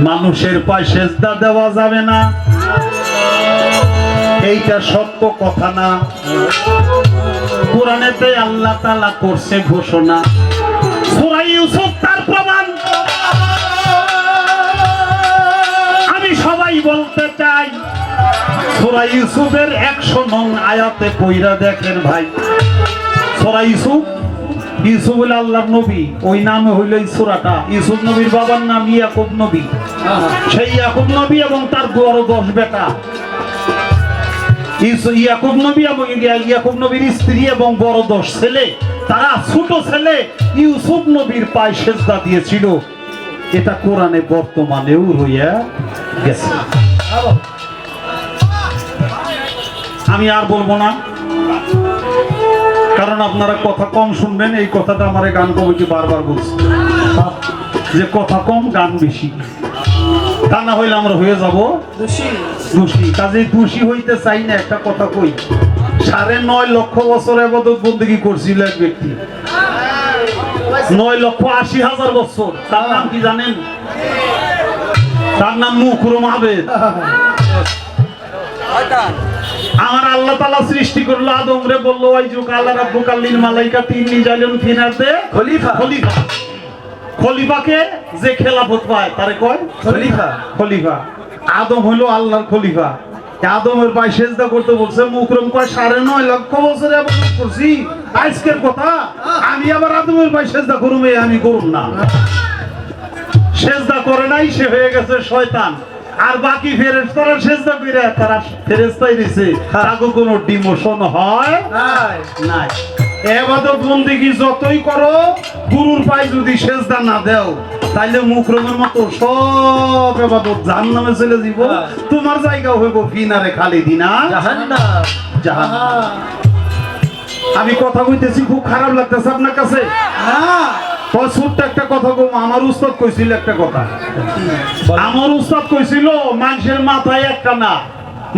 মানুষের পায়ে সেজদা দেওয়া যাবে না। এইটা সত্য কথা না। কোরআনেতে আল্লাহ তালা করছে ঘোষণা। আমি সবাই বলতে চাই একশো আয়াতে কইরা দেখেন ভাই। নবী। ওই নামে হইল ইউসুফ নবীর বাবার নাম ইয়াকুব নবী। সেই ইয়াকুব নবী এবং তার দশ বেটা। ইয়াকুব নবী এবং ইয়াকুব নবীর স্ত্রী এবং বড় দশ ছেলে। তারা ছোট ছেলে, ইউসুফ নবীর পায়ে সেজদা দিয়েছিল। এটা কোরআনে বর্তমানেও রইয়া গেছে। আমি আর বলব না। কারণ আপনারা কথা কম শুনবেন, এই কথাটা আমার গান কমিটি বারবার বলছে? যে কথা কম, গান বেশি। তা না হইলে আমরা হয়ে যাব। দোষী। কাজে দোষী হইতে চাই না একটা কথা কই। সাড়ে নয় লক্ষ বছর এবাদত বন্দী করছিল এক ব্যক্তি। নয় লক্ষ আশি হাজার বছর। তার নাম কি জানেন? তার নাম মুখরুম আবেদ আমার আল্লাহ তালা সৃষ্টি করল আদম রে বলল ওই যুগ আল্লাহ রাব্বু কাল্লির মালাইকা তিন নিজালুন ফিনাতে খলিফা। খলিফা। খলিফাকে যে খেলাফত পায় তারে কয়? খলিফা। খলিফা। আদম হলো আল্লাহর খলিফা। আদমের পায়ে সেজদা করতে বলছে মুকরম কয় সাড়ে নয় লক্ষ বছরে আবাদত করছি। আজকের কথা আমি আবার আদমের পায়ে সেজদা করুম এই আমি করুম না। সেজদা করে নাই সে হয়ে গেছে শয়তান। আর বাকি ফেরেস্তারা সেজদা করে তারা ফেরেস্তাই দিছে। তাকে কোনো ডিমোশন হয় নাই। নাই। এবাদত বন্দিগি যতই করো গুরুর পায়ে যদি সেজদা না দেও তাইলে মুখরমের মতো সব এবাদত জাহান নামে চলে যাব। হ্যাঁ। তোমার জায়গা হইব ফিনারে খালি দিনা। জাহান আমি কথা কইতেছি খুব খারাপ লাগতেছে আপনার কাছে? ছোট্ট একটা কথা কম আমার উস্তাদ কইছিল একটা কথা। আমার উস্তাদ কইছিল মানুষের মাথায় একটা না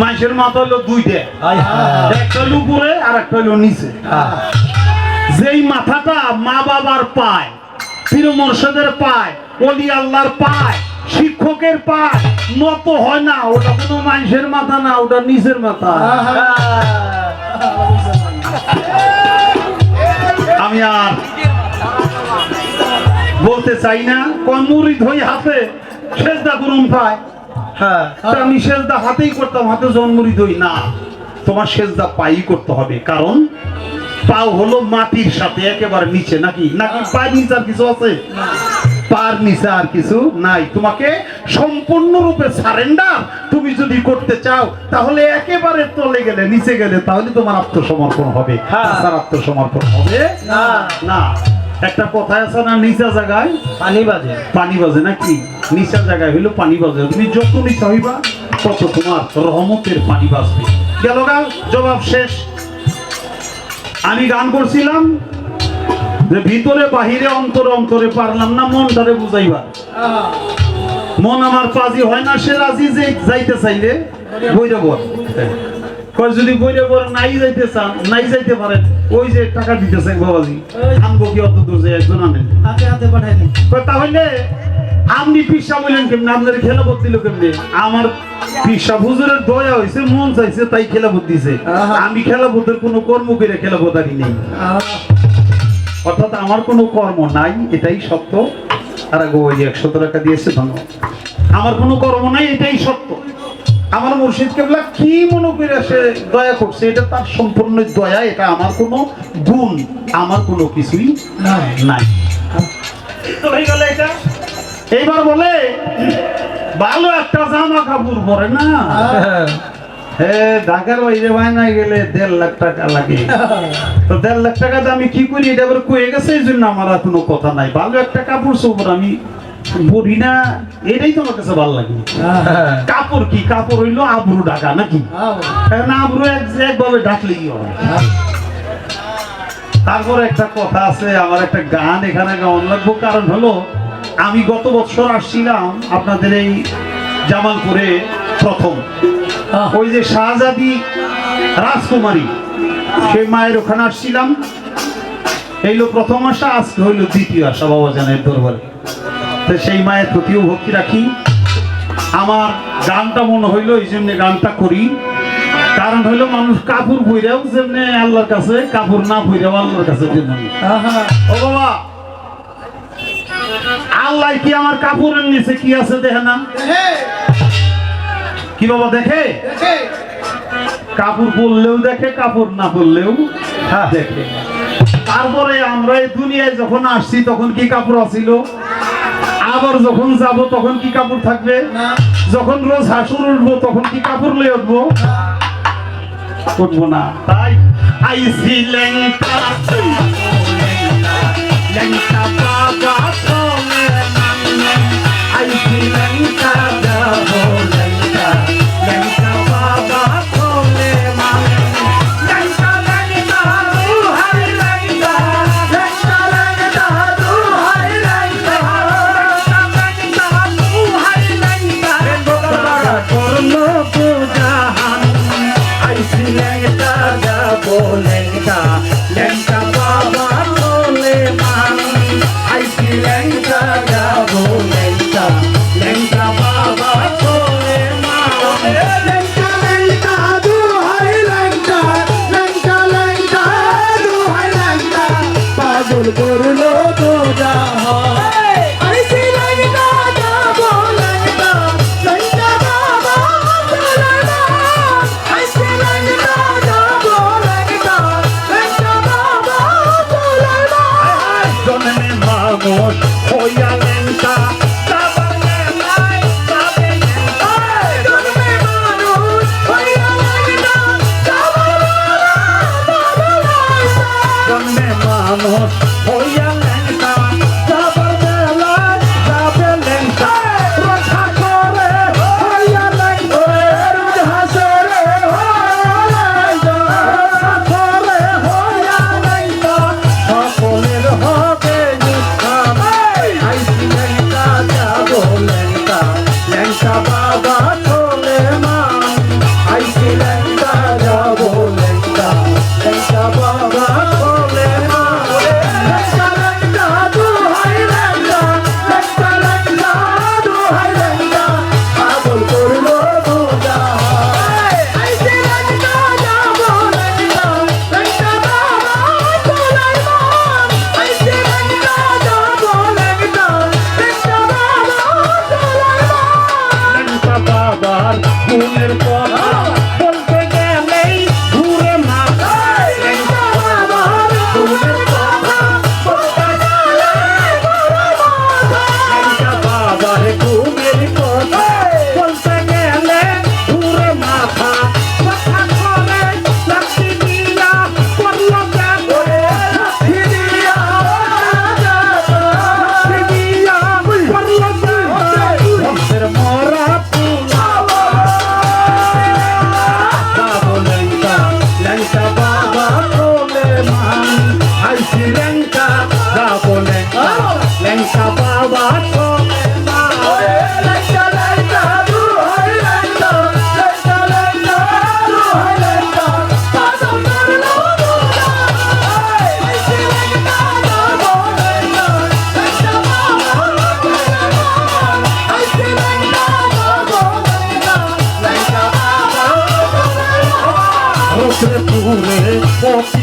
মানুষের মাথা হলো দুইটা। একটা হলো উপরে আর একটা হলো নিচে। যেই মাথাটা মা বাবার পায় পীর মোর্শেদের পায় অলি আল্লাহর পায় শিক্ষকের পায় নত হয় না ওটা কোনো মানুষের মাথা না ওটা নিচের মাথা। আমি আর বলতে চাই না কোন মুড়ি ধই হাতে সেজদা করুন পায় হ্যাঁ। আমি সেজদা হাতেই করতাম হাতে জন্মরি দই না তোমার সেজদা পাই করতে হবে। কারণ পাও হলো মাটির সাথে একেবারে নিচে নাকি? নাকি পায়ের নিচে আর কিছু আছে? পার নিচে আর কিছু নাই। তোমাকে সম্পূর্ণরূপে সারেন্ডার তুমি যদি করতে চাও তাহলে একেবারে তলে গেলে নিচে গেলে তাহলে তোমার আত্মসমর্পণ হবে। হ্যাঁ। তাছাড়া আত্মসমর্পণ হবে? না। না। একটা কথায় আছে না নিচা জায়গায়? পানি বাজে। পানি বাজে নাকি? নিচের জায়গায় হইল পানি বাজে। তুমি যত নিচা হইবা তত তোমার রহমতের পানি বাজবে। গেল গা জবাব শেষ। আমি গান করছিলাম যে ভিতরে বাহিরে অন্তরে অন্তরে পারলাম না মন মনটারে বুঝাইবা। মন আমার পাজি হয় না সে রাজি যে যাইতে চাইলে বল কয় যদি বইরে বল নাই যাইতে চান নাই যাইতে পারেন ওই যে টাকা দিতেছে বাবাজি কি অত দূর যে একজন আনেন হাতে হাতে পাঠাই দিন। তাহলে আপনি পিসা বললেন কেমনে? আপনার দিল কেমনে? আমার পিসা হুজুরের দয়া হয়েছে মন চাইছে তাই খেলাপত দিছে। আমি খেলাপতের কোনো কর্ম করে খেলাপত আনি নেই। অর্থাৎ আমার কোনো কর্ম নাই এটাই সত্য। আর আগে ওই একশো টাকা দিয়েছে ধন্যবাদ আমার কোনো কর্ম নাই এটাই সত্য। আমার মুর্শিদ কেবলা কি মনে করে সে দয়া করছে? এটা তার সম্পূর্ণ দয়া এটা আমার কোনো গুণ আমার কোনো কিছুই নাই। এইবার বলে ভালো একটা জামা কাপড় পরে না? হ্যাঁ। ঢাকার বাইরে বায়না গেলে দেড় লাখ টাকা লাগে। তো দেড় লাখ টাকা আমি কি করি? এটা এবার কয়ে গেছে এই জন্য আমার আর কোনো কথা নাই। ভালো একটা কাপড় চোপড় আমি পরি না এটাই তো আমার কাছে ভালো লাগে। কাপড় কি? কাপড় হইল আবরু ঢাকা নাকি? আবরু এক একভাবে ডাকলেই হবে? তারপর একটা কথা আছে আমার একটা গান এখানে গান লাগবো। কারণ হলো আমি গত বছর আসছিলাম আপনাদের এই জামালপুরে প্রথম। ওই যে শাহজাদি রাজকুমারী সেই মায়ের ওখানে আসছিলাম। এইলো প্রথম আসা আজকে হইল দ্বিতীয় আসা বাবা জানের দরবারে। তো সেই মায়ের প্রতিও ভক্তি রাখি। আমার গানটা মনে হইল এই জন্য গানটা করি। কারণ হইল মানুষ কাপড় বইরাও যেমনি আল্লাহর কাছে কাপড় না বইরাও আল্লাহর কাছে আল্লাহ কি আমার কাপড়ের নিচে কি আছে দেখে না? কি বাবা দেখে? কাপড় পরলেও দেখে কাপড় না পরলেও হ্যাঁ দেখে। তারপরে আমরা এই দুনিয়ায় যখন আসছি তখন কি কাপড় আসিল আবার যখন যাব তখন কি কাপড় থাকবে? যখন রোজ হাসুর উঠবো তখন কি কাপড় লে উঠবো? উঠবো না। তাই আইসি লেংটা লেংটা মন হইয়া Force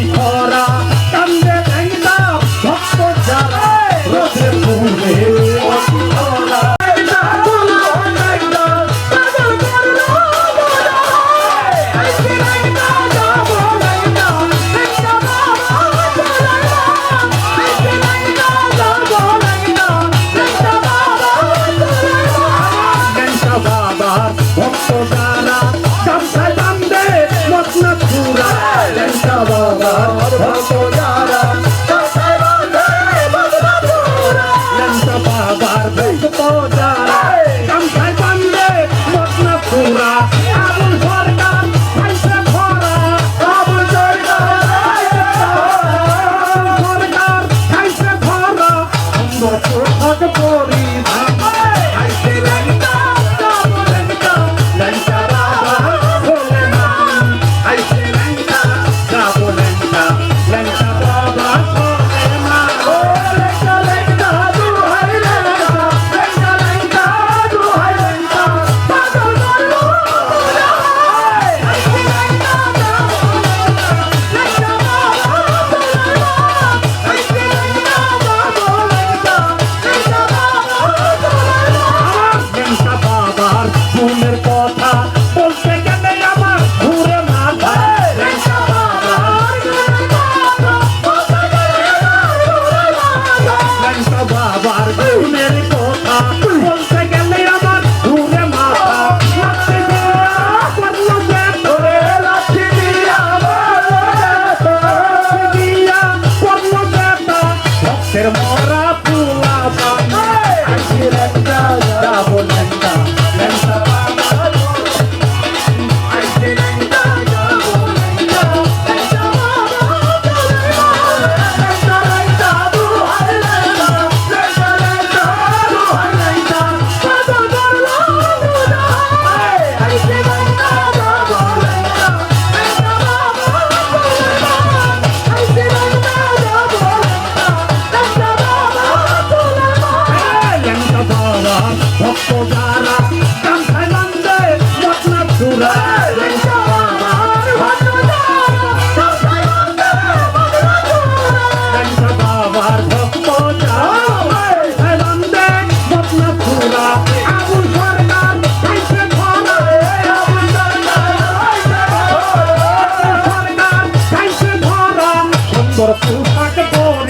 থাকব